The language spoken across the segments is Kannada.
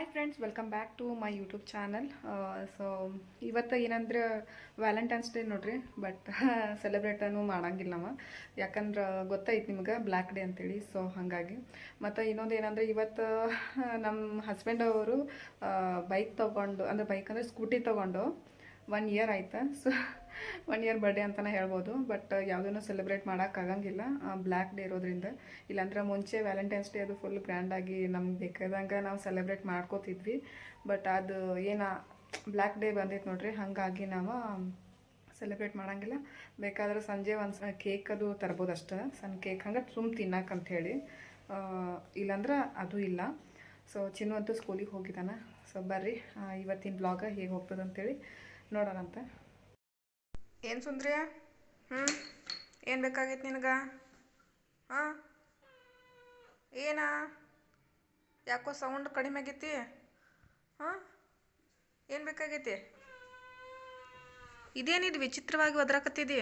Hi friends welcome back to my YouTube channel so ಇವತ್ತು ಏನಂದ್ರೆ ವ್ಯಾಲೆಂಟೈನ್ಸ್ ಡೇ ನೋಡ್ರಿ ಬಟ್ ಸೆಲೆಬ್ರೇಟನು ಮಾಡಂಗಿಲ್ಲ ನಾವು ಯಾಕಂದ್ರೆ ಗೊತ್ತಾಯ್ತು ನಿಮ್ಗೆ ಬ್ಲ್ಯಾಕ್ ಡೇ ಅಂತೇಳಿ ಸೊ ಹಾಗಾಗಿ. ಮತ್ತು ಇನ್ನೊಂದು ಏನಂದ್ರೆ ಇವತ್ತು ನಮ್ಮ ಹಸ್ಬೆಂಡ್ ಅವರು ಬೈಕ್ ತೊಗೊಂಡು, ಅಂದರೆ ಬೈಕ್ ಅಂದರೆ ಸ್ಕೂಟಿ ತೊಗೊಂಡು ಒನ್ ಇಯರ್ ಆಯ್ತು. ಸೊ ಒನ್ ಇಯರ್ ಬರ್ಡೇ ಅಂತಲೇ ಹೇಳ್ಬೋದು. ಬಟ್ ಯಾವುದನ್ನು ಸೆಲೆಬ್ರೇಟ್ ಮಾಡೋಕ್ಕಾಗಂಗಿಲ್ಲ ಬ್ಲ್ಯಾಕ್ ಡೇ ಇರೋದ್ರಿಂದ. ಇಲ್ಲಾಂದ್ರೆ ಮುಂಚೆ ವ್ಯಾಲೆಂಟೈನ್ಸ್ ಡೇ ಅದು ಫುಲ್ ಗ್ರ್ಯಾಂಡಾಗಿ ನಮ್ಗೆ ಬೇಕಾದಂಗೆ ನಾವು ಸೆಲೆಬ್ರೇಟ್ ಮಾಡ್ಕೋತಿದ್ವಿ. ಬಟ್ ಅದು ಏನು ಬ್ಲ್ಯಾಕ್ ಡೇ ಬಂದೈತೆ ನೋಡ್ರಿ. ಹಾಗಾಗಿ ನಾವು ಸೆಲೆಬ್ರೇಟ್ ಮಾಡೋಂಗಿಲ್ಲ. ಬೇಕಾದ್ರೆ ಸಂಜೆ ಒಂದು ಕೇಕ್ ಅದು ತರ್ಬೋದು ಅಷ್ಟೇ. ಸಣ್ಣ ಕೇಕ್ ಹಂಗೆ ಸುಮ್ ತಿನ್ನಕ್ಕಂಥೇಳಿ ಇಲ್ಲಾಂದ್ರೆ ಅದು ಇಲ್ಲ. ಸೊ ಚಿನ್ನು ಅಂತೂ ಸ್ಕೂಲಿಗೆ ಹೋಗಿದ್ದಾನೆ. ಸೊ ಬರ್ರಿ. ಇವತ್ತಿನ ಬ್ಲಾಗ ಹೇಗೆ ಹೋಗ್ತದೆ ನೋಡೋಣಂತ. ಏನು ಸುಂದ್ರಿಯ? ಹ್ಞೂ ಏನು ಬೇಕಾಗಿತ್ತು ನಿನಗೆ? ಹಾಂ? ಏನಾ? ಯಾಕೋ ಸೌಂಡ್ ಕಡಿಮೆ ಆಗೈತಿ? ಹಾಂ? ಏನು ಬೇಕಾಗೈತಿ? ಇದೇನಿದು ವಿಚಿತ್ರವಾಗಿ ಒದ್ರಾಕತ್ತಿದಿ?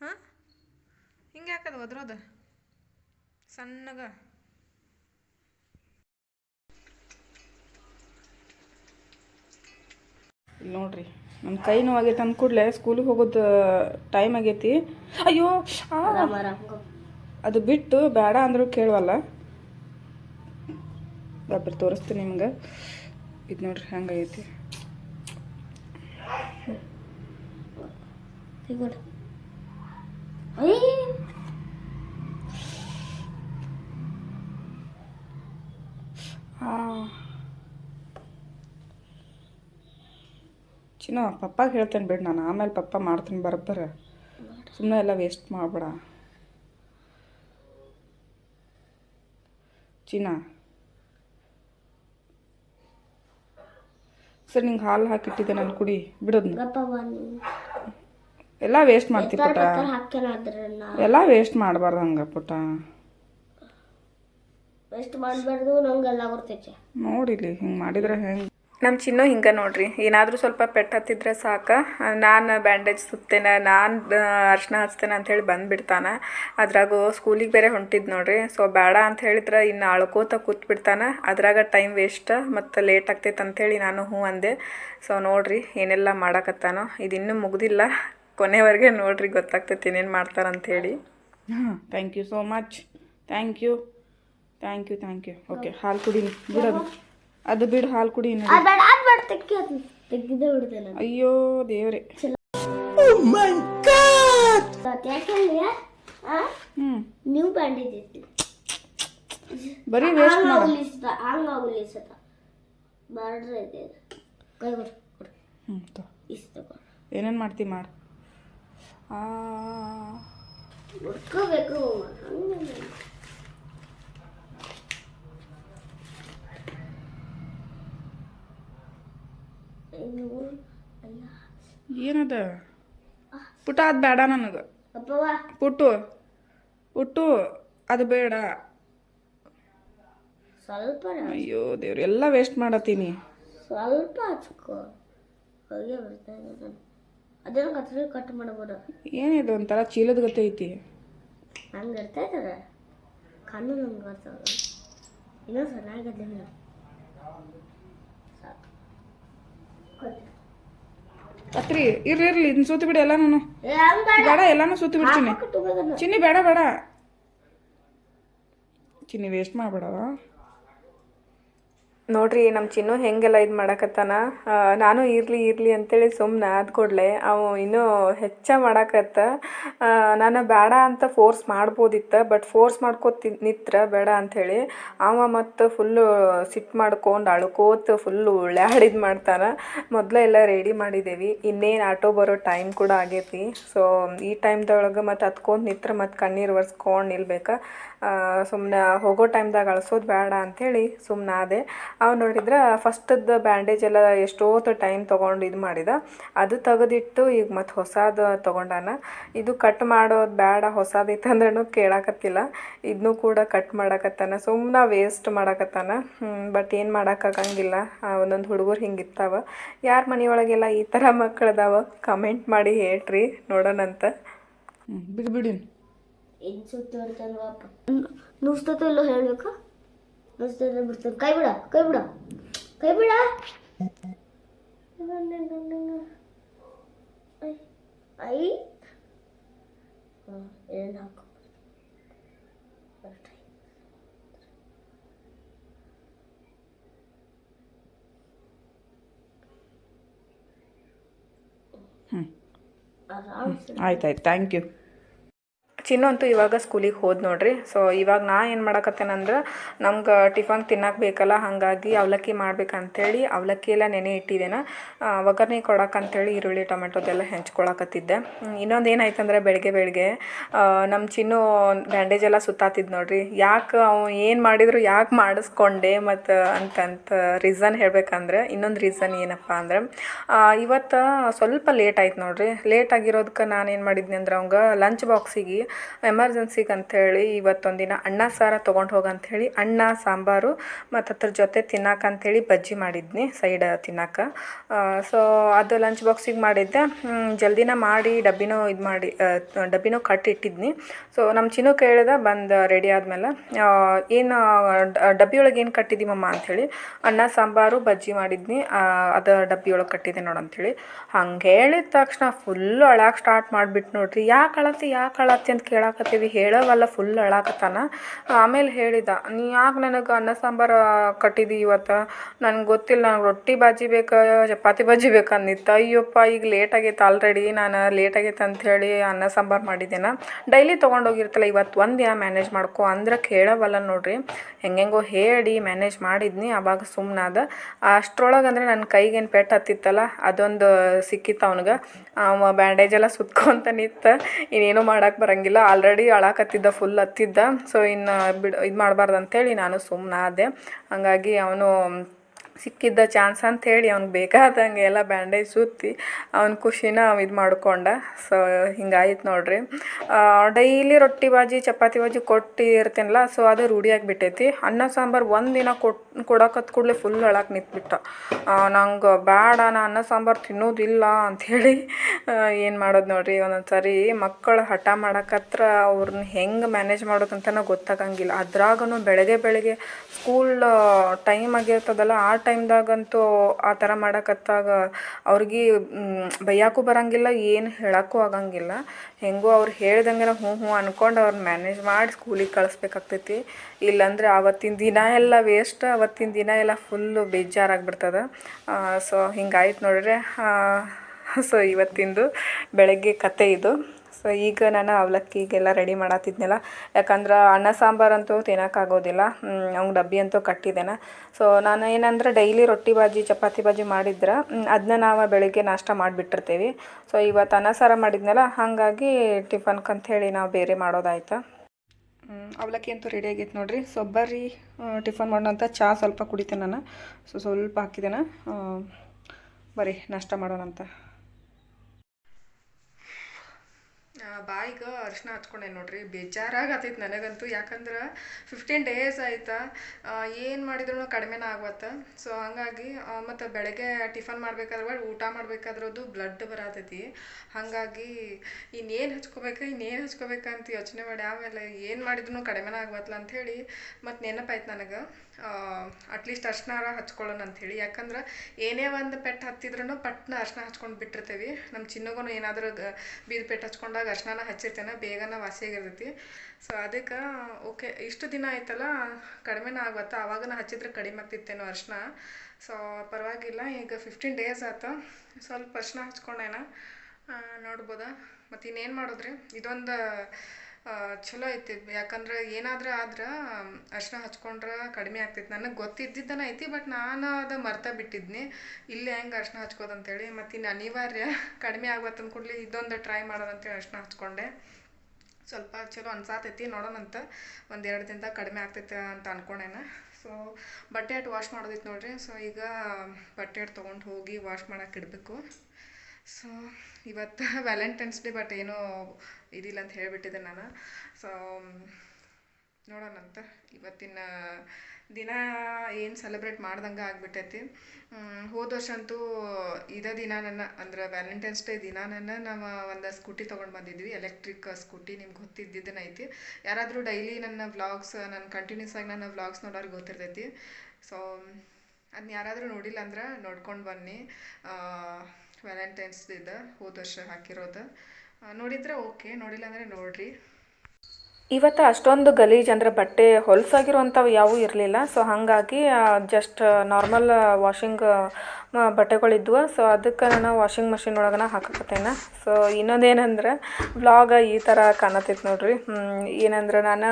ಹಾಂ? ಹಿಂಗೆ ಯಾಕದ ಒದ್ರೋದು? ಸಣ್ಣಗ. ನೋಡ್ರಿ. ನನ್ನ ಕೈ ನೋವಾಗೈತೆ ಅಂದ ಕೂಡಲೇ ಸ್ಕೂಲಿಗೆ ಹೋಗೋದು ಟೈಮ್ ಆಗೈತಿ. ಅಯ್ಯೋ ಅದು ಬಿಟ್ಟು ಬೇಡ ಅಂದರೂ ಕೇಳುವಲ್ಲ. ಒಬ್ಬರು ತೋರಿಸ್ತೀನಿ ನಿಮ್ಗೆ. ಇದು ನೋಡ್ರಿ ಹಂಗೈತಿ ಆ. ಚಿನ್ನ ಪಪ್ಪಾಗ ಹೇಳ್ತೇನೆ ಬಿಡು ನಾನು ಆಮೇಲೆ ಪಪ್ಪ ಮಾಡ್ತೀನಿ ಬರಬ್ಬರ. ಸುಮ್ಮನೆ ಎಲ್ಲ ವೇಸ್ಟ್ ಮಾಡಬೇಡ. ಚಿನ್ನ. ಸರ್ ನಿಂಗೆ ಹಾಲು ಹಾಕಿಟ್ಟಿದ್ದೆ ನಾನು ಕುಡಿ ಬಿಡೋದು ಎಲ್ಲ ವೇಸ್ಟ್ ಮಾಡ್ತಿ ಪುಟ. ಎಲ್ಲ ವೇಸ್ಟ್ ಮಾಡಬಾರ್ದು ಹಂಗೆ ಪುಟ. ವೇಸ್ಟ್ ಮಾಡಬಾರ್ದು ನಂಗೆಲ್ಲ ಬರ್ತೈತೆ. ನೋಡಿಲಿ ಹಿಂಗೆ ಮಾಡಿದ್ರೆ ಹೆಂಗೆ? ನಮ್ಮ ಚಿನ್ನು ಹಿಂಗೆ ನೋಡ್ರಿ. ಏನಾದರೂ ಸ್ವಲ್ಪ ಪೆಟ್ಟು ಹತ್ತಿದ್ರೆ ಸಾಕು. ನಾನು ಬ್ಯಾಂಡೇಜ್ ಸುತ್ತೇನೆ, ನಾನು ಅರ್ಶಿನ ಹಚ್ತೇನೆ ಅಂಥೇಳಿ ಬಂದುಬಿಡ್ತಾನೆ. ಅದ್ರಾಗೂ ಸ್ಕೂಲಿಗೆ ಬೇರೆ ಹೊಂಟಿದ್ದು ನೋಡ್ರಿ. ಸೊ ಬೇಡ ಅಂತ ಹೇಳಿದ್ರೆ ಇನ್ನು ಅಳ್ಕೋತ ಕೂತ್ಬಿಡ್ತಾನೆ. ಅದ್ರಾಗ ಟೈಮ್ ವೇಸ್ಟ್ ಮತ್ತು ಲೇಟ್ ಆಗ್ತೈತೆ ಅಂಥೇಳಿ ನಾನು ಹ್ಞೂ ಅಂದೆ. ಸೊ ನೋಡ್ರಿ ಏನೆಲ್ಲ ಮಾಡಕತ್ತಾನೋ. ಇದು ಇನ್ನೂ ಮುಗ್ದಿಲ್ಲ. ಕೊನೆವರೆಗೆ ನೋಡ್ರಿ ಗೊತ್ತಾಗ್ತೈತೆ ಏನೇನು ಮಾಡ್ತಾರಂಥೇಳಿ ಹಾಂ thank you so much thank you thank you thank you okay ಹಾಲು ಕುಡೀನಿ. ಬಿಡೋದು. ಅದು ಬಿಡು ಹಾಲು ಕುಡಿ ಅಯ್ಯೋ ದೇವ್ರೆ. ಯಾಕಂದ್ರೆ ಹ್ಞೂ ನ್ಯೂ ಬ್ಯಾಂಡೇಜ್ ಐತಿ ಬರೀ ವೇಸ್ಟ್ ಮಾಡ್ತಿ ಮಾಡ. ಹಂಗ ಉಲಿಸದ ಬಾರ್ಡ್ರ್ ಐತೆ ಇದು. ಕೈ ಕೊಡು ಕೊಡು ಹ್ಞೂ ತೊ ಇಸ್ ತಗೋ ಏನೇನು ಮಾಡ್ತಿ ಮಾಡು ಆ ಹುಡ್ಕೋಬೇಕು ಹಂಗೆ ಇದು ಅಲ್ಲ ಏನದ? ಪುಟ ಅದು ಬೇಡ ನನಗೆ. ಪುಟ್ಟು. ಪುಟ್ಟು ಅದು ಬೇಡ. ಸ್ವಲ್ಪ ಅಯ್ಯೋ ದೇವ್ರೆ ಎಲ್ಲ ವೇಸ್ಟ್ ಮಾಡತ್ತೀನಿ. ಸ್ವಲ್ಪ ಹಚ್ಕೋ. ಹಾಗೆ ನಾನು ಕತ್ರಿ ಕಟ್ ಮಾಡ್ಬೋದು. ಏನಿದು ಒಂಥರ ಚೀಲದ ಗತೆ ಐತಿ. ಹಂಗೆ ಇರ್ತೈತದ ಕಣ್ಣು ನಂಗೆ ಬರ್ತದ ಇನ್ನೂ ಚೆನ್ನಾಗದಿಲ್ಲ ಕತ್ರಿ ಇರ್ಲಿ ಇರ್ಲಿ ಇದನ್ನ ಸುತ್ತಿ ಬಿಡಿ ಎಲ್ಲ ನಾನು ಬೇಡ. ಎಲ್ಲಾನು ಸುತ್ತಿ ಬಿಡ್ತೀನಿ ಚಿನ್ನಿ. ಬೇಡ ಬೇಡ. ಚಿನ್ನಿ ವೇಸ್ಟ್ ಮಾಡಬೇಡವ ನೋಡ್ರಿ ನಮ್ಮ ಚಿನ್ನು ಹೆಂಗೆಲ್ಲ ಇದು ಮಾಡಕತ್ತಾನ? ನಾನು ಇರಲಿ ಇರಲಿ ಅಂತೇಳಿ ಸುಮ್ಮನೆ ಆದ ಕೂಡಲೇ ಅವ ಇನ್ನೂ ಹೆಚ್ಚ ಮಾಡಕತ್ತ. ನಾನು ಬೇಡ ಅಂತ ಫೋರ್ಸ್ ಮಾಡ್ಬೋದಿತ್ತು, ಬಟ್ ಫೋರ್ಸ್ ಮಾಡ್ಕೋತಿ ನಿತ್ರ ಬೇಡ ಅಂಥೇಳಿ ಅವ ಮತ್ತು ಫುಲ್ಲು ಸಿಟ್ಟು ಮಾಡ್ಕೊಂಡು ಅಳ್ಕೋತ ಫುಲ್ಲು ಉಳ್ಳಾಡಿದ್ ಮಾಡ್ತಾನೆ. ಮೊದಲೇ ಎಲ್ಲ ರೆಡಿ ಮಾಡಿದ್ದೇವೆ ಇನ್ನೇನು ಆಟೋ ಬರೋ ಟೈಮ್ ಕೂಡ ಆಗೈತಿ. ಸೊ ಈ ಟೈಮ್ದೊಳಗೆ ಮತ್ತು ಹತ್ಕೊಂಡು ನಿತ್ರ ಮತ್ತು ಕಣ್ಣೀರು ಒರೆಸ್ಕೊಂಡು ನಿಲ್ಬೇಕು? ಸುಮ್ಮನೆ ಹೋಗೋ ಟೈಮ್ದಾಗ ಅಳ್ಸೋದು ಬೇಡ ಅಂಥೇಳಿ ಸುಮ್ಮನೆ ಆದೆ. ಅವ್ನು ನೋಡಿದ್ರೆ ಫಸ್ಟದ್ದು ಬ್ಯಾಂಡೇಜ್ ಎಲ್ಲ ಎಷ್ಟೋತ್ತು ಟೈಮ್ ತೊಗೊಂಡು ಇದು ಮಾಡಿದ. ಅದು ತೆಗೆದಿಟ್ಟು ಈಗ ಮತ್ತು ಹೊಸದು ತೊಗೊಂಡಾನ. ಇದು ಕಟ್ ಮಾಡೋದು ಬೇಡ ಹೊಸದಿತ್ತಂದ್ರೂ ಕೇಳಾಕತ್ತಿಲ್ಲ. ಇದನ್ನೂ ಕೂಡ ಕಟ್ ಮಾಡಕತ್ತಾನ ಸುಮ್ಮನೆ ವೇಸ್ಟ್ ಮಾಡಕತ್ತಾನ. ಬಟ್ ಏನು ಮಾಡೋಕ್ಕಾಗಂಗಿಲ್ಲ ಒಂದೊಂದು ಹುಡುಗರು ಹಿಂಗಿರ್ತಾವ ಯಾರ ಮನೆಯೊಳಗೆಲ್ಲ ಈ ಥರ ಮಕ್ಕಳದಾವ ಕಮೆಂಟ್ ಮಾಡಿ ಹೇಳ್ರಿ, ನೋಡೋಣಂತ. ಬಿಡು ಬಿಡಿ. ಇನ್ನು ಸುತ್ತ ಬಿಡ್ತಾನೆ ವಾಪ ನುಸ್ತತೋ ಇಲ್ಲೋ ಹೇಳ್ಬೇಕಾ ಬಿಡ್ತಾನೆ ಕೈ ಬಿಡ ಕೈ ಬಿಡ. ಕೈ ಬಿಡ. ಐ ಏನು ಹಾಕು. ಆಯ್ತಾಯ್ತು ಥ್ಯಾಂಕ್ ಯು ಚಿನ್ನು ಅಂತೂ ಇವಾಗ ಸ್ಕೂಲಿಗೆ ಹೋದ್ ನೋಡ್ರಿ. ಸೊ ಇವಾಗ ನಾ ಏನು ಮಾಡಕತ್ತೇನಂದ್ರೆ ನಮ್ಗೆ ಟಿಫನ್ ತಿನ್ನಕ್ಕೆ ಬೇಕಲ್ಲ, ಹಾಗಾಗಿ ಅವಲಕ್ಕಿ ಮಾಡ್ಬೇಕಂಥೇಳಿ ಅವಲಕ್ಕಿ ಎಲ್ಲ ನೆನೆ ಇಟ್ಟಿದ್ದೇನೆ. ಒಗ್ಗರಣೆ ಕೊಡಕ್ಕಂಥೇಳಿ ಈರುಳ್ಳಿ ಟೊಮೆಟೊದೆಲ್ಲ ಹೆಂಚ್ಕೊಳಕತ್ತಿದ್ದೆ. ಇನ್ನೊಂದು ಏನಾಯ್ತಂದ್ರೆ ಬೆಳಗ್ಗೆ ಬೆಳಗ್ಗೆ ನಮ್ಮ ಚಿನ್ನು ಬ್ಯಾಂಡೇಜ್ ಎಲ್ಲ ಸುತ್ತಾತಿದ್ ನೋಡ್ರಿ. ಯಾಕೆ ಅವ್ನು ಏನು ಮಾಡಿದ್ರು ಯಾಕೆ ಮಾಡಿಸ್ಕೊಂಡೆ ಮತ್ತು ಅಂತಂತ ರೀಸನ್ ಹೇಳಬೇಕಂದ್ರೆ, ಇನ್ನೊಂದು ರೀಸನ್ ಏನಪ್ಪ ಅಂದ್ರೆ ಇವತ್ತು ಸ್ವಲ್ಪ ಲೇಟ್ ಆಯ್ತು ನೋಡ್ರಿ. ಲೇಟ್ ಆಗಿರೋದಕ್ಕೆ ನಾನು ಏನು ಮಾಡಿದ್ನಿ ಅಂದ್ರೆ, ಅವಂಗೆ ಲಂಚ್ ಬಾಕ್ಸಿಗೆ ಎಮರ್ಜೆನ್ಸಿಗೆ ಅಂಥೇಳಿ ದಿನ ಅನ್ನ ಸಾರ ತೊಗೊಂಡು ಹೋಗಂಥೇಳಿ ಅನ್ನ, ಸಾಂಬಾರು ಮತ್ತು ಅದ್ರ ಜೊತೆ ತಿನ್ನಕ್ಕಂಥೇಳಿ ಬಜ್ಜಿ ಮಾಡಿದ್ನಿ, ಸೈಡ್ ತಿನ್ನಕ್ಕೆ ಸೊ ಅದು ಲಂಚ್ ಬಾಕ್ಸಿಗೆ ಮಾಡಿದ್ದೆ. ಜಲ್ದಿನ ಮಾಡಿ ಡಬ್ಬಿನೂ ಇದು ಮಾಡಿ ಡಬ್ಬಿನೋ ಕಟ್ ಇಟ್ಟಿದ್ನಿ ಸೊ ನಮ್ಮ ಚಿನ್ನು ಕೇಳಿದ, ಬಂದು ರೆಡಿ ಆದಮೇಲೆ ಏನು ಡಬ್ಬಿ ಒಳಗೆ ಏನು ಕಟ್ಟಿದ್ದೀಮಮ್ಮ ಅಂಥೇಳಿ ಅನ್ನ, ಸಾಂಬಾರು, ಬಜ್ಜಿ ಮಾಡಿದ್ನಿ. ಅದು ಡಬ್ಬಿ ಒಳಗೆ ಕಟ್ಟಿದೆ ನೋಡು ಅಂಥೇಳಿ ಹಂಗೆ ಹೇಳಿದ ತಕ್ಷಣ ಫುಲ್ ಅಳಾಕೆ ಸ್ಟಾರ್ಟ್ ಮಾಡಿಬಿಟ್ಟು ನೋಡ್ರಿ. ಯಾಕೆ ಅಳತಿ ಯಾಕೆ ಅಳತಿ ಅಂತ ಕೇಳಾಕತ್ತೀವಿ. ಹೇಳವಲ್ಲ ಫುಲ್ ಅಳಾಕತ್ತಾನ. ಆಮೇಲೆ ಹೇಳಿದ, ನೀ ಯಾಕೆ ನನಗೆ ಅನ್ನ ಸಾಂಬಾರು ಕಟ್ಟಿದಿ ಇವತ್ತು? ನನಗೆ ಗೊತ್ತಿಲ್ಲ, ನನಗೆ ರೊಟ್ಟಿ ಬಾಜಿ ಬೇಕಾ, ಚಪಾತಿ ಬಾಜಿ ಬೇಕಾ ಅಯ್ಯಪ್ಪ, ಈಗ ಲೇಟ್ ಆಗೈತೆ ಆಲ್ರೆಡಿ ನಾನು ಲೇಟ್ ಆಗೈತೆ ಅಂಥೇಳಿ ಅನ್ನ ಸಾಂಬಾರು ಮಾಡಿದ್ದೇನೆ. ಡೈಲಿ ತೊಗೊಂಡೋಗಿರ್ತಲ್ಲ ಇವತ್ತು ಒಂದು ದಿನ ಮ್ಯಾನೇಜ್ ಮಾಡ್ಕೊ. ಅಂದ್ರೆ ಕೇಳವಲ್ಲ ನೋಡ್ರಿ. ಹೆಂಗೆಂಗೋ ಹೇಳಿ ಮ್ಯಾನೇಜ್ ಮಾಡಿದ್ನಿ ಆವಾಗ ಸುಮ್ಮನಾದ ಅಷ್ಟ್ರೊಳಗೆ ಅಂದರೆ ನನ್ನ ಕೈಗೇನು ಪೆಟ್ಟು ಹತ್ತಿತ್ತಲ್ಲ, ಅದೊಂದು ಸಿಕ್ಕಿತ್ತು ಅವ್ನಿಗೆ. ಅವ ಬ್ಯಾಂಡೇಜ್ ಎಲ್ಲ ಸುತ್ಕೊಂತ ನಿತ್ತ ಇನ್ನೇನು ಮಾಡಕ್ಕೆ ಬರಂಗಿಲ್ಲ. ಆಲ್ರೆಡಿ ಅಳಾಕತ್ತಿದ್ದ ಫುಲ್ ಹತ್ತಿದ್ದ. ಸೊ ಇನ್ನು ಬಿಡು ಇದು ಮಾಡಬಾರ್ದು ಅಂತೇಳಿ ನಾನು ಸುಮ್ಮನಾದೆ ಹಾಗಾಗಿ ಅವನು ಸಿಕ್ಕಿದ್ದ ಚಾನ್ಸ್ ಅಂಥೇಳಿ ಅವ್ನಿಗೆ ಬೇಕಾದಂಗೆ ಎಲ್ಲ ಬ್ಯಾಂಡೇಜ್ ಸುತ್ತಿ ಅವ್ನ ಖುಷಿನ ಇದು ಮಾಡ್ಕೊಂಡ. ಸೊ ಹಿಂಗಾಯ್ತು ನೋಡ್ರಿ. ಡೈಲಿ ರೊಟ್ಟಿ ಬಾಜಿ, ಚಪಾತಿ ಬಾಜಿ ಕೊಟ್ಟು ಇರ್ತೀನಲ್ಲ ಸೊ ಅದು ರೂಢಿಯಾಗಿ ಬಿಟ್ಟೈತಿ ಅನ್ನ ಸಾಂಬಾರು ಒಂದಿನ ಕೊಟ್ಟು ಕೊಡಕತ್ ಕೂಡಲೇ ಫುಲ್ ಅಳಕ್ಕೆ ನಿಂತ್ಬಿಟ್ಟ. ನಂಗೆ ಬೇಡ ನಾ ಅನ್ನ ಸಾಂಬಾರು ತಿನ್ನೋದಿಲ್ಲ ಅಂಥೇಳಿ ಏನು ಮಾಡೋದು ನೋಡ್ರಿ. ಒಂದೊಂದು ಸರಿ ಮಕ್ಕಳು ಹಠ ಮಾಡಕತ್ರ ಅವ್ರನ್ನ ಹೆಂಗೆ ಮ್ಯಾನೇಜ್ ಮಾಡೋದಂತ ಗೊತ್ತಾಗಂಗಿಲ್ಲ. ಅದ್ರಾಗೂ ಬೆಳಗ್ಗೆ ಬೆಳಗ್ಗೆ ಸ್ಕೂಲ್ ಟೈಮ್ ಆಗಿರ್ತದಲ್ಲ, ಆ ಟೈಮ್ದಾಗಂತೂ ಆ ಥರ ಮಾಡಕತ್ತಾಗ ಅವ್ರಿಗೆ ಬೈಯಾಕೂ ಬರಂಗಿಲ್ಲ, ಏನು ಹೇಳೋಕ್ಕೂ ಆಗಂಗಿಲ್ಲ. ಹೆಂಗೋ ಅವ್ರು ಹೇಳ್ದಂಗೆ ಹ್ಞೂ ಹ್ಞೂ ಅನ್ಕೊಂಡು ಅವ್ರನ್ನ ಮ್ಯಾನೇಜ್ ಮಾಡಿ ಸ್ಕೂಲಿಗೆ ಕಳಿಸ್ಬೇಕಾಗ್ತೈತಿ. ಇಲ್ಲಾಂದ್ರೆ ಆವತ್ತಿನ ದಿನ ಎಲ್ಲ ವೇಸ್ಟ್ ಅವತ್ತಿನ ದಿನ ಎಲ್ಲ ಫುಲ್ಲು ಬೇಜಾರಾಗ್ಬಿಡ್ತದೆ. ಸೊ ಹಿಂಗಾಯ್ತು ನೋಡಿದ್ರೆ ಸೊ ಇವತ್ತಿಂದು ಬೆಳಗ್ಗೆ ಕತೆ ಇದು. ಸೊ ಈಗ ನಾನು ಅವಲಕ್ಕಿಗೆಲ್ಲ ರೆಡಿ ಮಾಡತ್ತಿದ್ನಲ್ಲ ಯಾಕಂದ್ರೆ ಅನ್ನ ಸಾಂಬಾರಂತೂ ತಿನ್ನೋಕ್ಕಾಗೋದಿಲ್ಲ. ಅವ್ನು ಡಬ್ಬಿ ಅಂತೂ ಕಟ್ಟಿದ್ದೇನೆ. ಸೊ ನಾನು ಏನಂದ್ರೆ ಡೈಲಿ ರೊಟ್ಟಿ ಬಾಜಿ, ಚಪಾತಿ ಬಾಜಿ ಮಾಡಿದ್ರೆ ಅದನ್ನ ನಾವು ಬೆಳಿಗ್ಗೆ ನಾಷ್ಟ ಮಾಡಿಬಿಟ್ಟಿರ್ತೀವಿ. ಸೊ ಇವತ್ತು ಅನ್ನ ಸಾರ ಮಾಡಿದ್ನಲ್ಲ, ಹಾಗಾಗಿ ಟಿಫನ್ಕಂತ ನಾವು ಬೇರೆ ಮಾಡೋದಾಯ್ತು. ಅವಲಕ್ಕಿ ಅಂತೂ ರೆಡಿ ಆಗೈತೆ ನೋಡಿರಿ. ಸೊ ಬರ್ರಿ ಟಿಫನ್ ಮಾಡೋಣಂತ ಚಹಾ ಸ್ವಲ್ಪ ಕುಡಿತೇನೆ ನಾನು. ಸೊ ಸ್ವಲ್ಪ ಹಾಕಿದ್ದೇನೆ. ಬರ್ರಿ, ನಾಷ್ಟ ಮಾಡೋಣಂತ. ಬಾಯಿಗೆ ಅರಿಶಿನ ಹಚ್ಕೊಂಡೆ ನೋಡ್ರಿ. ಬೇಜಾರಾಗತ್ತೈತೆ ನನಗಂತೂ. ಯಾಕಂದ್ರೆ ಫಿಫ್ಟೀನ್ ಡೇಸ್ ಆಯ್ತಾ. ಏನು ಮಾಡಿದ್ರು ಕಡಿಮೆನ ಆಗ್ವತ್ತ. ಸೊ ಹಂಗಾಗಿ ಮತ್ತು ಬೆಳಗ್ಗೆ ಟಿಫನ್ ಮಾಡ್ಬೇಕಾದ್ರೆ ಊಟ ಮಾಡ್ಬೇಕಾದ್ರದ್ದು ಬ್ಲಡ್ ಬರತೈತಿ. ಹಾಗಾಗಿ, ಇನ್ನೇನು ಹಚ್ಕೋಬೇಕು, ಇನ್ನೇನು ಹಚ್ಕೋಬೇಕಂತ ಯೋಚನೆ ಮಾಡಿ, ಆಮೇಲೆ ಏನು ಮಾಡಿದ್ರು ಕಡಿಮೆನ ಆಗ್ವತ್ತಲ್ಲ ಅಂಥೇಳಿ ಮತ್ತು ನೆನಪಾಯ್ತು ನನಗೆ. ಅಟ್ಲೀಸ್ಟ್ ಅರ್ಶಿನಾರ ಹಚ್ಕೊಳ್ಳೋಣ ಅಂಥೇಳಿ. ಯಾಕಂದ್ರೆ ಏನೇ ಒಂದು ಪೆಟ್ಟು ಹತ್ತಿದ್ರೂ ಪಟ್ನ ಅರ್ಶಿನ ಹಚ್ಕೊಂಡು ಬಿಟ್ಟಿರ್ತೀವಿ. ನಮ್ಮ ಚಿನ್ನಗೂ ಏನಾದರೂ ಬೀದ್ ಪೆಟ್ಟು ಹಚ್ಕೊಂಡಾಗ ಅರ್ಶಿನ ಹಚ್ಚಿರ್ತೇನೆ, ಬೇಗನೆ ವಾಸಿಯಾಗಿರ್ತೈತಿ ಸೊ ಅದಕ್ಕೆ ಓಕೆ ಇಷ್ಟು ದಿನ ಆಯ್ತಲ್ಲ, ಕಡಿಮೆನ ಆಗತ್ತ ಆವಾಗನ ಹಚ್ಚಿದ್ರೆ ಕಡಿಮೆ ಆಗ್ತಿತ್ತೇನೋ ಅರ್ಶಿನ ಸೊ ಪರವಾಗಿಲ್ಲ, ಈಗ ಫಿಫ್ಟೀನ್ ಡೇಸ್ ಆಯ್ತು ಸ್ವಲ್ಪ ಅರ್ಶಿನ ಹಚ್ಕೊಂಡೇನ? ನೋಡ್ಬೋದಾ? ಮತ್ತು ಇನ್ನೇನು ಮಾಡೋದ್ರಿ? ಇದೊಂದು ಚಲೋ ಐತಿ. ಯಾಕಂದ್ರೆ ಏನಾದ್ರೆ ಆದ್ರೆ ಅರ್ಶಿನ ಹಚ್ಕೊಂಡ್ರೆ ಕಡಿಮೆ ಆಗ್ತೈತಿ. ನನಗೆ ಗೊತ್ತಿದ್ದಿದ್ದನ ಐತಿ ಬಟ್ ನಾನು ಅದು ಮರ್ತ ಬಿಟ್ಟಿದ್ನಿ. ಇಲ್ಲೇ ಹೆಂಗೆ ಅರ್ಶಿನ ಹಚ್ಕೋದಂತೇಳಿ ಮತ್ತು ಇನ್ನು ಅನಿವಾರ್ಯ ಕಡಿಮೆ ಆಗ್ಬತ್ತಂದ ಕೂಡಲೇ ಇದೊಂದು ಟ್ರೈ ಮಾಡೋದಂತೇಳಿ ಅರ್ಶಿನ ಹಚ್ಕೊಂಡೆ. ಸ್ವಲ್ಪ ಚಲೋ ಅನ್ಸಾತೈತಿ ನೋಡೋಣಂತ ಒಂದು ಎರಡು ದಿನದಾಗ ಕಡಿಮೆ ಆಗ್ತೈತೆ ಅಂತ ಅನ್ಕೊಂಡೇನ. ಸೊ ಬಟ್ಟೆ ಅಟ್ ವಾಶ್ ಮಾಡೋದಿತ್ತು ನೋಡ್ರಿ. ಸೊ ಈಗ ಬಟ್ಟೆ ತೊಗೊಂಡು ಹೋಗಿ ವಾಶ್ ಮಾಡಕ್ಕೆ ಇಡಬೇಕು. ಸೊ ಇವತ್ತು ವ್ಯಾಲೆಂಟೈನ್ಸ್ ಡೇ ಬಟ್ ಏನೂ ಇದಿಲ್ಲ ಅಂತ ಹೇಳಿಬಿಟ್ಟಿದ್ದೆ ನಾನು. ಸೊ ನೋಡೋಣಂತ ಇವತ್ತಿನ ದಿನ ಏನು ಸೆಲೆಬ್ರೇಟ್ ಮಾಡ್ದಂಗೆ ಆಗಿಬಿಟ್ಟೈತಿ. ಹೋದ ವರ್ಷ ಅಂತೂ ಇದೇ ದಿನ ನನ್ನ ಅಂದ್ರೆ ವ್ಯಾಲೆಂಟೈನ್ಸ್ ಡೇ ದಿನ ನನ್ನ ನಾವು ಒಂದು ಸ್ಕೂಟಿ ತೊಗೊಂಡು ಬಂದಿದ್ವಿ. ಎಲೆಕ್ಟ್ರಿಕ್ ಸ್ಕೂಟಿ ನಿಮ್ಗೆ ಗೊತ್ತಿದ್ದಿದ್ದನ್ನ ಐತಿ. ಯಾರಾದರೂ ಡೈಲಿ ನನ್ನ ವ್ಲಾಗ್ಸ್ ನನ್ನ ಕಂಟಿನ್ಯೂಸ್ ಆಗಿ ನನ್ನ ವ್ಲಾಗ್ಸ್ ನೋಡೋರಿಗೆ ಗೊತ್ತಿರ್ತೈತಿ. ಸೊ ಅದನ್ನ ಯಾರಾದರೂ ನೋಡಿಲ್ಲ ಅಂದ್ರೆ ನೋಡ್ಕೊಂಡು ಬನ್ನಿ. ವ್ಯಾಲೆಂಟೈನ್ಸ್ ಇದೆ ಹೋದ ವರ್ಷ ಹಾಕಿರೋದು. ನೋಡಿದರೆ ಓಕೆ ನೋಡಿಲ್ಲ ಅಂದರೆ ನೋಡಿರಿ. ಇವತ್ತು ಅಷ್ಟೊಂದು ಗಲೀಜು ಅಂದರೆ ಬಟ್ಟೆ ಹೊಲಸಾಗಿರುವಂಥವು ಯಾವೂ ಇರಲಿಲ್ಲ. ಸೊ ಹಾಗಾಗಿ ಜಸ್ಟ್ ನಾರ್ಮಲ್ ವಾಷಿಂಗ್ ಬಟ್ಟೆಗಳಿದ್ವು. ಸೊ ಅದಕ್ಕೆ ನಾನು ವಾಷಿಂಗ್ ಮಷಿನ್ ಒಳಗನ ಹಾಕಕತ್ತೇನೆ. ಸೊ ಇನ್ನೊಂದೇನಂದ್ರೆ ವ್ಲಾಗ ಈ ಥರ ಕಾಣತೈತೆ ನೋಡ್ರಿ. ಏನಂದ್ರೆ ನಾನು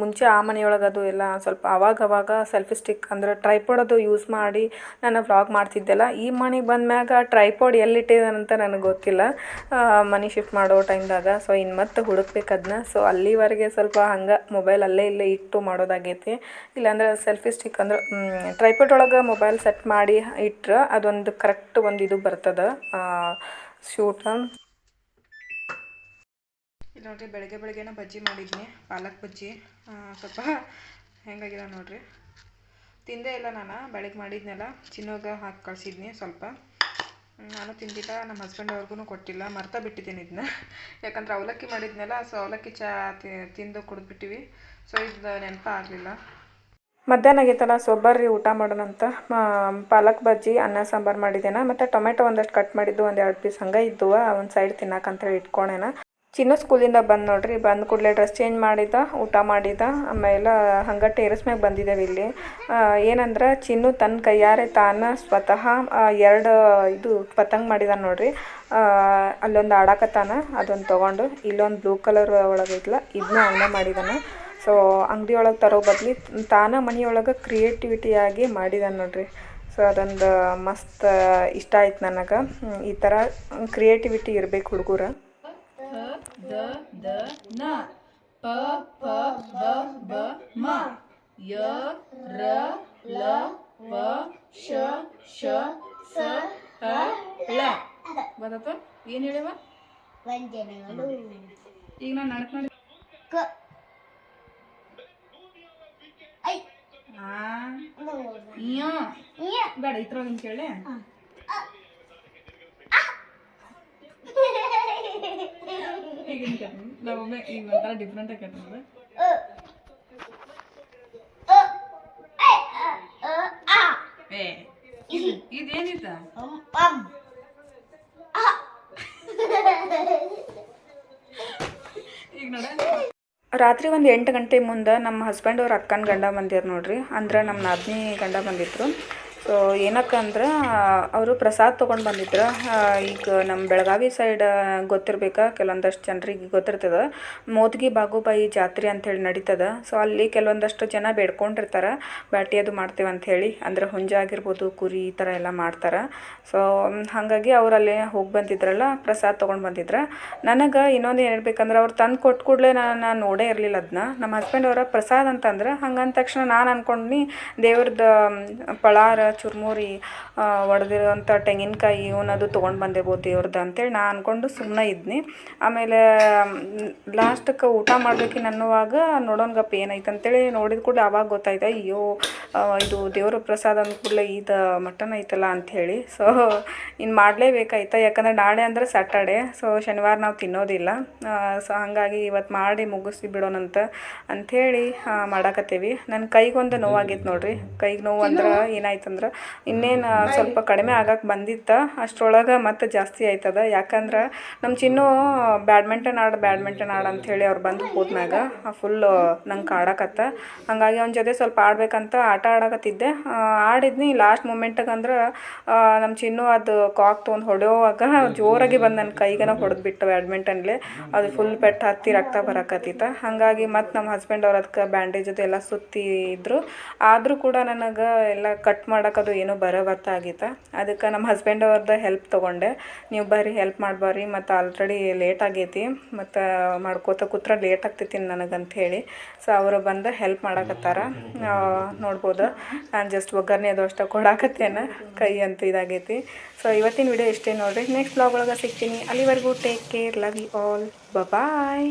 ಮುಂಚೆ ಆ ಮನೆಯೊಳಗೆ ಅದು ಎಲ್ಲ ಸ್ವಲ್ಪ ಅವಾಗ ಅವಾಗ ಸೆಲ್ಫಿ ಸ್ಟಿಕ್ ಅಂದ್ರೆ ಟ್ರೈಪೋಡ್ ಅದು ಯೂಸ್ ಮಾಡಿ ನಾನು ವ್ಲಾಗ್ ಮಾಡ್ತಿದ್ದೆಲ್ಲ. ಈ ಮನೆಗೆ ಬಂದ್ಮ್ಯಾಗ ಟ್ರೈಪೋಡ್ ಎಲ್ಲಿಟ್ಟಿದ್ದಾನಂತ ನನಗೆ ಗೊತ್ತಿಲ್ಲ. ಮನೆ ಶಿಫ್ಟ್ ಮಾಡೋ ಟೈಮ್ದಾಗ ಸೊ ಇನ್ನು ಮತ್ತೆ ಹುಡುಕ್ಬೇಕು ಅದನ್ನ ಸೊ ಅಲ್ಲಿವರೆಗೆ ಸ್ವಲ್ಪ ಹಂಗೆ ಮೊಬೈಲ್ ಅಲ್ಲೇ ಇಲ್ಲೇ ಇಟ್ಟು ಮಾಡೋದಾಗೈತಿ. ಇಲ್ಲಾಂದ್ರೆ ಸೆಲ್ಫಿ ಸ್ಟಿಕ್ ಅಂದ್ರೆ ಟ್ರೈಪೋಟ್ ಒಳಗೆ ಮೊಬೈಲ್ ಸೆಟ್ ಮಾಡಿ ಇಟ್ಟರೆ ಅದೊಂದು ಕರೆಕ್ಟ್ ಒಂದು ಇದು ಬರ್ತದೆ. ಶೂಟ್ ಇಲ್ಲಿ ನೋಡಿರಿ ಬೆಳಗ್ಗೆ ಬೆಳಗ್ಗೆನ ಬಜ್ಜಿ ಮಾಡಿದ್ನಿ, ಪಾಲಕ್ ಬಜ್ಜಿ. ಸ್ವಲ್ಪ ಹೆಂಗಾಗಿಲ್ಲ ನೋಡಿರಿ. ತಿಂದೇ ಇಲ್ಲ ನಾನು ಬೆಳಗ್ಗೆ ಮಾಡಿದ್ನೆಲ್ಲ, ಚಿನ್ನೋಗ ಹಾಕಿ ಕಳಿಸಿದ್ನಿ ಸ್ವಲ್ಪ. ನಾನು ತಿಂದಿಲ್ಲ, ನಮ್ಮ ಹಸ್ಬೆಂಡ್ ಅವ್ರಿಗೂ ಕೊಟ್ಟಿಲ್ಲ, ಮರ್ತಾ ಬಿಟ್ಟಿದ್ದೀನಿ ಇದನ್ನ ಯಾಕಂದ್ರೆ ಅವಲಕ್ಕಿ ಮಾಡಿದ್ನಲ್ಲ ಸೊ ಅವಲಕ್ಕಿ ಚಾ ತಿಂದು ಕುಡಿದ್ಬಿಟ್ಟಿವಿ. ಸೊ ಇದು ನೆನಪ ಆಗಲಿಲ್ಲ. ಮಧ್ಯಾಹ್ನ ಆಗೈತಲ್ಲ ಸೊ ಬರ್ರಿ ಊಟ ಮಾಡೋಣಂತ ಅಂತ ಪಾಲಕ್ ಬಜ್ಜಿ, ಅನ್ನ ಸಾಂಬಾರು ಮಾಡಿದ್ದೇನೆ. ಮತ್ತು ಟೊಮೆಟೊ ಒಂದಷ್ಟು ಕಟ್ ಮಾಡಿದ್ದು, ಒಂದು ಎರಡು ಪೀಸ್ ಹಂಗೆ ಇದ್ದುವ, ಒಂದು ಸೈಡ್ ತಿನ್ನಕ್ಕಂತೇಳಿ ಇಟ್ಕೊಂಡೇನ ಚಿನ್ನು ಸ್ಕೂಲಿಂದ ಬಂದು ನೋಡ್ರಿ, ಬಂದ ಕೂಡಲೇ ಡ್ರೆಸ್ ಚೇಂಜ್ ಮಾಡಿದ, ಊಟ ಮಾಡಿದ, ಆಮೇಲೆ ಹಂಗೆ ಟೇರಸ್ ಮ್ಯಾಗ ಬಂದಿದ್ದೇವೆ ಇಲ್ಲಿ. ಏನಂದ್ರೆ ಚಿನ್ನು ತನ್ನ ಕೈಯಾರೆ ತಾನ ಸ್ವತಃ ಎರಡು ಇದು ಪತಂಗ್ ಮಾಡಿದ ನೋಡ್ರಿ. ಅಲ್ಲೊಂದು ಆಡಾಕತ್ತಾನ, ಅದೊಂದು ತೊಗೊಂಡು, ಇಲ್ಲೊಂದು ಬ್ಲೂ ಕಲರ್ ಒಳಗೈತಲ್ಲ ಇದನ್ನ ಅವನೇ ಮಾಡಿದಾನೆ. ಸೊ ಅಂಗಡಿ ಒಳಗೆ ತರೋ ಬದ್ಲಿ ತಾನ ಮನೆಯೊಳಗೆ ಕ್ರಿಯೇಟಿವಿಟಿಯಾಗಿ ಮಾಡಿದಾನೆ ನೋಡ್ರಿ. ಸೊ ಅದೊಂದು ಮಸ್ತ್ ಇಷ್ಟ ಆಯ್ತು ನನಗೆ. ಈ ಥರ ಕ್ರಿಯೇಟಿವಿಟಿ ಇರಬೇಕು ಹುಡುಗರ. ದ ದ ನ. ಪ ಪ ಬ ಬ ಮ. ಯ ರ ಲ ವ ಶ ಶ ಸ ಹ ಳ. ಗೊತ್ತಾತ ಏನು ಹೇಳಿವ? ವಂಜನೆಗಳು ಈಗ ನಾನು ನಡಕ್ ನೋಡಿ. ಕ. ಐ. ಆ. ಇಯ ಯ. ಬೇಡ ಇದ್ರೊಳಗಿನ ಕೇಳಿ ಈಗ ನಮ್ಮೊಮ್ಮೆ ಈಗ ಒಂಥರ ಡಿಫ್ರೆಂಟ್ ಆಗಿ ಇದು ಇದೇನಿತ್ತ ಈಗ ನೋಡ. ರಾತ್ರಿ ಒಂದು ಎಂಟು ಗಂಟೆ ಮುಂದೆ ನಮ್ಮ ಹಸ್ಬೆಂಡ್ ಅವ್ರ ಅಕ್ಕನ ಗಂಡ ಬಂದಿರು ನೋಡ್ರಿ. ಅಂದ್ರೆ ನಮ್ಮ ನಾದಿನಿ ಗಂಡ ಬಂದಿದ್ರು. ಏನಕ್ಕಂದ್ರೆ ಅವರು ಪ್ರಸಾದ್ ತೊಗೊಂಡು ಬಂದಿದ್ರು. ಈಗ ನಮ್ಮ ಬೆಳಗಾವಿ ಸೈಡ್ ಗೊತ್ತಿರ್ಬೇಕಾ? ಕೆಲವೊಂದಷ್ಟು ಜನರಿಗೆ ಗೊತ್ತಿರ್ತದೆ. ಮೋದ್ಗಿ ಬಾಗುಬಾಯಿ ಜಾತ್ರೆ ಅಂಥೇಳಿ ನಡೀತದ. ಸೊ ಅಲ್ಲಿ ಕೆಲವೊಂದಷ್ಟು ಜನ ಬೇಡ್ಕೊಂಡಿರ್ತಾರೆ. ಬ್ಯಾಟಿ ಅದು ಮಾಡ್ತೇವೆ ಅಂಥೇಳಿ ಅಂದ್ರೆ ಹುಂಜ ಆಗಿರ್ಬೋದು, ಕುರಿ ಈ ಥರ ಎಲ್ಲ ಮಾಡ್ತಾರೆ. ಸೊ ಹಾಗಾಗಿ ಅವ್ರು ಅಲ್ಲಿ ಹೋಗಿ ಬಂದಿದ್ರಲ್ಲ, ಪ್ರಸಾದ್ ತೊಗೊಂಡು ಬಂದಿದ್ರು. ನನಗೆ ಇನ್ನೊಂದು ಏನು ಹೇಳ್ಬೇಕಂದ್ರೆ, ಅವ್ರು ತಂದು ಕೊಟ್ಟು ಕೂಡಲೇ ನಾನು ನಾನು ನೋಡೇ ಇರಲಿಲ್ಲ ಅದನ್ನ ನಮ್ಮ ಹಸ್ಬೆಂಡ್ ಅವರ ಪ್ರಸಾದ್ ಅಂತಂದ್ರೆ, ಹಂಗಂದ ತಕ್ಷಣ ನಾನು ಅನ್ಕೊಂಡ್ನಿ ದೇವ್ರದ್ದು ಪಳಾರ ಚುರ್ಮುರಿ ಒಡೆದಿರುವಂಥ ತೆಂಗಿನಕಾಯಿ ಇವನದು ತೊಗೊಂಡು ಬಂದಿರ್ಬೋದು ದೇವ್ರದ್ದು ಅಂತೇಳಿ ನಾ ಅಂದ್ಕೊಂಡು ಸುಮ್ಮನೆ ಇದ್ನಿ. ಆಮೇಲೆ ಲಾಸ್ಟಕ್ಕೆ ಊಟ ಮಾಡ್ಬೇಕಿನ್ನು ಅನ್ನುವಾಗ ನೋಡೋನ್ಗಪ್ಪ ಏನಾಯ್ತು ಅಂತೇಳಿ ನೋಡಿದ ಕೂಡಲೇ ಆವಾಗ ಗೊತ್ತಾಯ್ತು ಅಯ್ಯೋ ಇದು ದೇವ್ರ ಪ್ರಸಾದ ಅಂದ ಕೂಡಲೇ ಇದು ಮಟನ್ ಐತಲ್ಲ ಅಂಥೇಳಿ ಸೊ ಇನ್ನು ಮಾಡಲೇಬೇಕಾಯ್ತಾ ಯಾಕಂದ್ರೆ ನಾಳೆ ಅಂದರೆ ಸ್ಯಾಟರ್ಡೆ ಸೊ ಶನಿವಾರ ನಾವು ತಿನ್ನೋದಿಲ್ಲ. ಸೊ ಹಾಗಾಗಿ ಇವತ್ತು ಮಾಡಿ ಮುಗಿಸಿ ಬಿಡೋಣಂತ ಅಂಥೇಳಿ ಮಾಡಾಕತ್ತೀವಿ. ನನ್ನ ಕೈಗೊಂದು ನೋವಾಗಿತ್ತು ನೋಡ್ರಿ. ಕೈಗೆ ನೋವು ಅಂದ್ರೆ ಏನಾಯ್ತಂದ್ರೆ ಇನ್ನೇನು ಸ್ವಲ್ಪ ಕಡಿಮೆ ಆಗಕ್ಕೆ ಬಂದಿತ್ತು, ಅಷ್ಟರೊಳಗೆ ಮತ್ತೆ ಜಾಸ್ತಿ ಆಯ್ತದ. ಯಾಕಂದ್ರೆ ನಮ್ಮ ಚಿನ್ನು ಬ್ಯಾಡ್ಮಿಂಟನ್ ಆಡು ಬ್ಯಾಡ್ಮಿಂಟನ್ ಆಡು ಅಂಥೇಳಿ ಅವ್ರು ಬಂದು ಹೋದ್ಮ್ಯಾಗ ಫುಲ್ಲು ನಂಗೆ ಆಡಕತ್ತ. ಹಾಗಾಗಿ ಅವ್ನ ಜೊತೆ ಸ್ವಲ್ಪ ಆಡ್ಬೇಕಂತ ಆಟ ಆಡಕತ್ತಿದ್ದೆ. ಆಡಿದ್ನಿ. ಲಾಸ್ಟ್ ಮೂಮೆಂಟಿಗೆ ಅಂದ್ರೆ ನಮ್ಮ ಚಿನ್ನು ಅದು ಕಾಕ್ ತೊಗೊಂಡು ಹೊಡೆಯೋವಾಗ ಜೋರಾಗಿ ಬಂದು ನನ್ನ ಕೈಗನ ಹೊಡೆದ್ಬಿಟ್ಟು ಬ್ಯಾಡ್ಮಿಂಟನ್ಲೆ. ಅದು ಫುಲ್ ಪೆಟ್ಟು ಹತ್ತಿ ರಕ್ತ ಬರಕತ್ತಿತ್ತ. ಹಾಗಾಗಿ ಮತ್ತು ನಮ್ಮ ಹಸ್ಬೆಂಡ್ ಅವ್ರು ಅದಕ್ಕೆ ಬ್ಯಾಂಡೇಜ್ ಎಲ್ಲ ಸುತ್ತಿ ಇದ್ರು. ಆದರೂ ಕೂಡ ನನಗೆ ಎಲ್ಲ ಕಟ್ ಮಾಡೋಕ್ಕದು ಏನೋ ಬರೋವತ್ತ ಆಗಿತ್ತು ಅದಕ್ಕೆ ನಮ್ಮ ಹಸ್ಬೆಂಡ್ ಅವ್ರದ್ದು ಹೆಲ್ಪ್ ತೊಗೊಂಡೆ. ನೀವು ಬರ್ರಿ ಹೆಲ್ಪ್ ಮಾಡ್ಬಾರಿ ಮತ್ತು ಆಲ್ರೆಡಿ ಲೇಟ್ ಆಗೈತಿ. ಮತ್ತು ಮಾಡ್ಕೋತ ಕೂತ್ರ ಲೇಟ್ ಆಗ್ತೈತಿ ನನಗಂತ ಹೇಳಿ. ಸೊ ಅವರು ಬಂದು ಹೆಲ್ಪ್ ಮಾಡಕತ್ತಾರ. ನೋಡ್ಬೋದು. ನಾನು ಜಸ್ಟ್ ಒಗ್ಗರಣೆ ಅದು ಅಷ್ಟೇ ಕೊಡಾಕತ್ತೇನೆ. ಕೈ ಅಂತ ಇದಾಗೈತಿ. ಸೊ ಇವತ್ತಿನ ವಿಡಿಯೋ ಇಷ್ಟೇ ನೋಡಿರಿ. ನೆಕ್ಸ್ಟ್ ಬ್ಲಾಗ್ ಒಳಗೆ ಸಿಗ್ತೀನಿ. ಅಲ್ಲಿವರೆಗೂ take care love you all bye